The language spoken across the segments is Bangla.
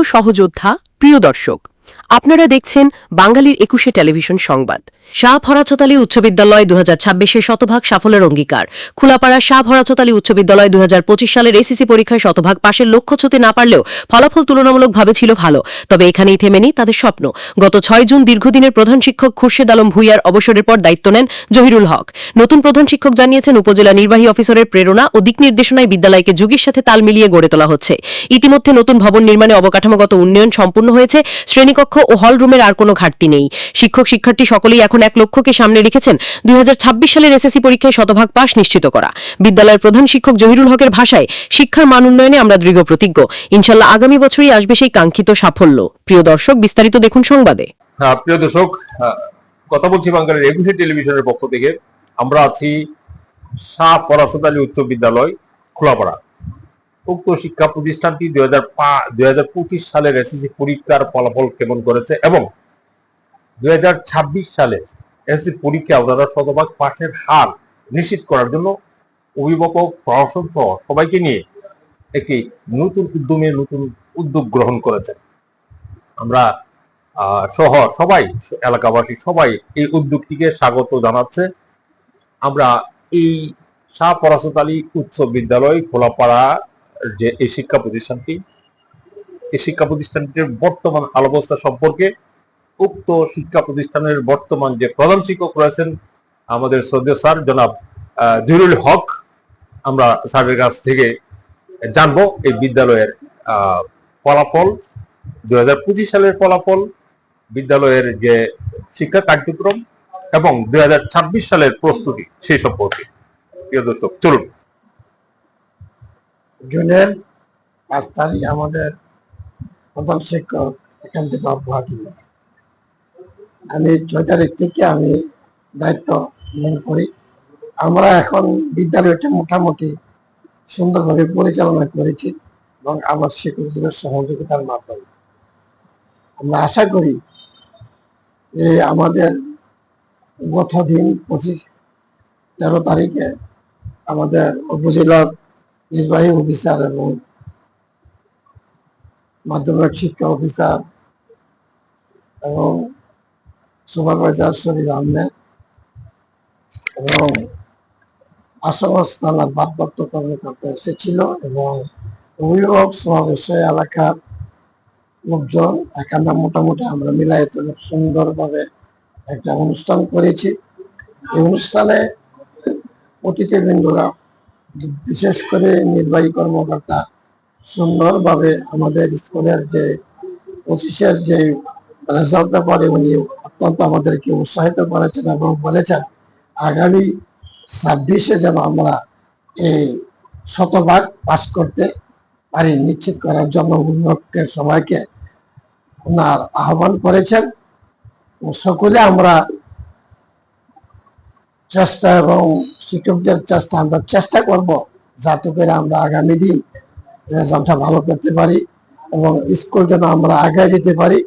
প্রিয় সহযোদ্ধা প্রিয় দর্শক। আপনারা দেখছেন বাঙালির একুশে টেলিভিশন সংবাদ। শাহ ভরাচতালী উচ্চ বিদ্যালয় দু হাজার ছাব্বিশে শতভাগ সাফল্যের অঙ্গীকার। খোলাপাড়া শাহ ভরাচতালী উচ্চ বিদ্যালয় দু হাজার পঁচিশ সালের এসিসি পরীক্ষায় শতভাগ পাশের লক্ষ্য ছুতে না পারলেও ফলাফল তুলনামূলকভাবে ছিল ভালো। তবে এখানেই থেমেনি তাদের স্বপ্ন। গত ছয় জুন দীর্ঘদিনের প্রধান শিক্ষক খুরশেদ আলম ভুইয়ার অবসরের পর দায়িত্ব নেন জহিরুল হক। নতুন প্রধান শিক্ষক জানিয়েছেন, উপজেলা নির্বাহী অফিসারের প্রেরণা ও দিক নির্দেশনায় বিদ্যালয়কে যুগের সাথে তাল মিলিয়ে গড়ে তোলা হচ্ছে। ইতিমধ্যে নতুন ভবন নির্মাণে অবকাঠামোগত উন্নয়ন সম্পূর্ণ হয়েছে। শ্রেণীকক্ষ ও হল রুমের আর কোনো ঘাটতি নেই। শিক্ষক শিক্ষার্থী সকলেই এখন এক লক্ষ্যকে সামনে রেখেছেন দুই সালের এসএসসি পরীক্ষায় শতভাগ পাশ নিশ্চিত করা। বিদ্যালয়ের প্রধান শিক্ষক জহিরুল হকের ভাষায় শিক্ষার মান উন্নয়নে আমরা দৃঢ় প্রতিজ্ঞ। ইনশাল্লাহ আগামী বছরই আসবে সেই কাঙ্ক্ষিত সাফল্য। প্রিয় দর্শক বিস্তারিত দেখুন সংবাদে। হ্যাঁ প্রিয় দর্শক হ্যাঁ, কথা বলছি বাঙালির একুশে টেলিভিশনের পক্ষ থেকে। আমরা আছি শাহ পরাশদ আলী উচ্চ বিদ্যালয় খোলাপাড়া। উক্ত শিক্ষা প্রতিষ্ঠানটি দুই হাজার সালের এসএসসি পরীক্ষার ফলাফল কেমন করেছে এবং দুই হাজার ছাব্বিশ সালে এসএসসি পরীক্ষা ওনারা শতভাগ পাশের হার নিশ্চিত করার জন্য অভিভাবক, প্রশাসন সহ সবাইকে নিয়ে একটি নতুন উদ্যমে নতুন উদ্যোগ গ্রহণ করেছে। আমরা সহ সবাই, এলাকাবাসী সবাই এই উদ্যোগটিকে স্বাগত জানাচ্ছে। আমরা এই শাহ পরাশত আলী উচ্চ বিদ্যালয়, খোলাপাড়া যে এই শিক্ষা প্রতিষ্ঠানটি এই শিক্ষা প্রতিষ্ঠানটির বর্তমান অবস্থা সম্পর্কে উক্ত শিক্ষা প্রতিষ্ঠানের বর্তমান যে প্রধান শিক্ষক রয়েছেন আমাদের শ্রদ্ধেয় স্যার জনাব আহ, জহিরুল হক আমরা স্যারের কাছ থেকে জানব এই বিদ্যালয়ের ফলাফল দুই হাজার পঁচিশ সালের ফলাফল বিদ্যালয়ের যে শিক্ষা কার্যক্রম এবং দুই হাজার ছাব্বিশ সালের প্রস্তুতি সেই সম্পর্কে। প্রিয় দর্শক চলুন। জুনের পাঁচ তারিখ আমাদের প্রধান শিক্ষক এখান থেকে অব্যাহত আমি ছয় তারিখ থেকে আমি দায়িত্ব গ্রহণ করি। আমরা এখন বিদ্যালয়টা মোটামুটি সুন্দরভাবে পরিচালনা করেছি এবং আমার শিক্ষকদের সহযোগিতার মাধ্যমে। আমরা আশা করি যে আমাদের গত দিন পঁচিশ, তেরো তারিখে আমাদের উপজেলার নির্বাহী অফিসার এবং মাধ্যমিক শিক্ষা অফিসার এবং সুপারভাইজার শরীর আহমেদ এবং আসামাস থানার ভারপ্রাপ্ত কর্মকর্তা এসেছিল এবং অভিভাবক সমাবেশে এলাকার লোকজন এখানে মোটামুটি আমরা মিলায়ত সুন্দরভাবে একটা অনুষ্ঠান করেছি। এই অনুষ্ঠানে অতিথিবৃন্দরা বিশেষ করে নির্বাহী কর্মকর্তা সুন্দরভাবে আমাদের স্কুলের যে পঁচিশের যে রেজাল্ট ব্যাপারে উনি অত্যন্ত আমাদেরকে উৎসাহিত করেছেন এবং বলেছেন, আগামী ছাব্বিশে যেন আমরা এই শতভাগ পাশ করতে পারি। নিশ্চিত করার জন্য উন্নতের সবাইকে ওনার আহ্বান করেছেন। সকলে আমরা চেষ্টা এবং শিক্ষকদের চেষ্টা, আমরা চেষ্টা করব যাতে করে আমরা আগামী দিন রেজাল্টটা ভালো করতে পারি এবং স্কুল যেন আমরা আগে যেতে পারি।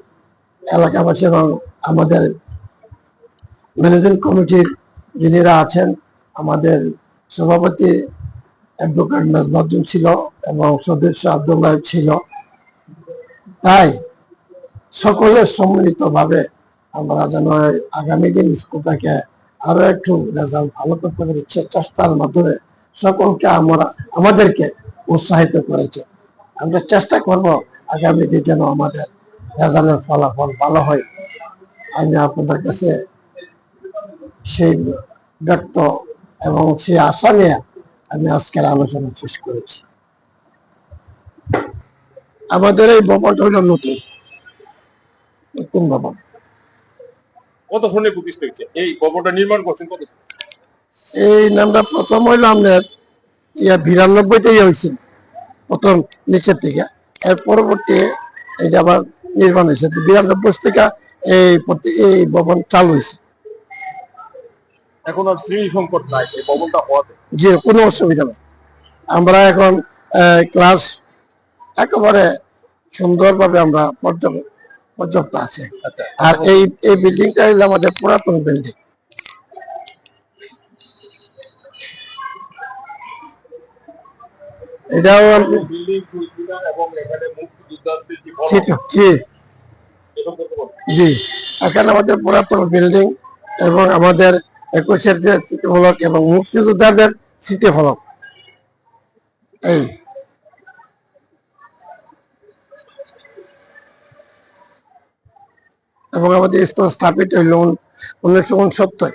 এলাকাবাসী এবং আমাদের ম্যানেজিং কমিটির যিনিরা আছেন, আমাদের সভাপতি অ্যাডভোকেট মেজবাদ্দিন ছিল এবং সদস্য আব্দুল্লাহ ছিল। তাই সকলের সম্মিলিতভাবে আমরা যেন আগামী দিন স্কুলটাকে আরও একটু রেজাল্ট ভালো করতে পারি। চেষ্টার মাধ্যমে সকলকে আমরা আমাদেরকে উৎসাহিত করেছে। আমরা চেষ্টা করব আগামী দিন যেন আমাদের রেজাল্টের ফলাফল ভালো হয়। আমি আপনাদের কাছে সেই ব্যক্ত এবং সেই আশা নিয়ে আমি আজকের আলোচনা শেষ করেছি। আমাদের এই ভবনটা হলো নতুন। নতুন ভবন। কত ফোনে প্রতিষ্ঠা হয়েছে? এই ভবনটা নির্মাণ করছেন কত এই নামটা প্রথম হইল আপনার ইয়া বিরানব্বইতে হয়েছে প্রথম নিচের থেকে। এর পরবর্তী এটা আবার নির্মাণ হয়েছে। বিরানব্বই থেকে এই প্রতি- এই ভবন চালু হয়েছে। এখন আর শ্রেণি সংকট নাই এই ভবনটা হওয়াতে? যে কোনো অসুবিধা নেই। আমরা এখন ক্লাস একেবারে সুন্দরভাবে আমরা পর্যাপ্ত পর্যাপ্ত আছে। আচ্ছা। আর এই এই বিল্ডিংটা হলো আমাদের পুরাতন বিল্ডিং। এটাও এখানে জি আমাদের পুরাতন বিল্ডিং এবং আমাদের একুশের যে স্মৃতি ফলক এবং মুক্তিযোদ্ধাদের স্মৃতি ফলক এই। এবং আমাদের স্থাপিত হইল উনিশশো উনসত্তর।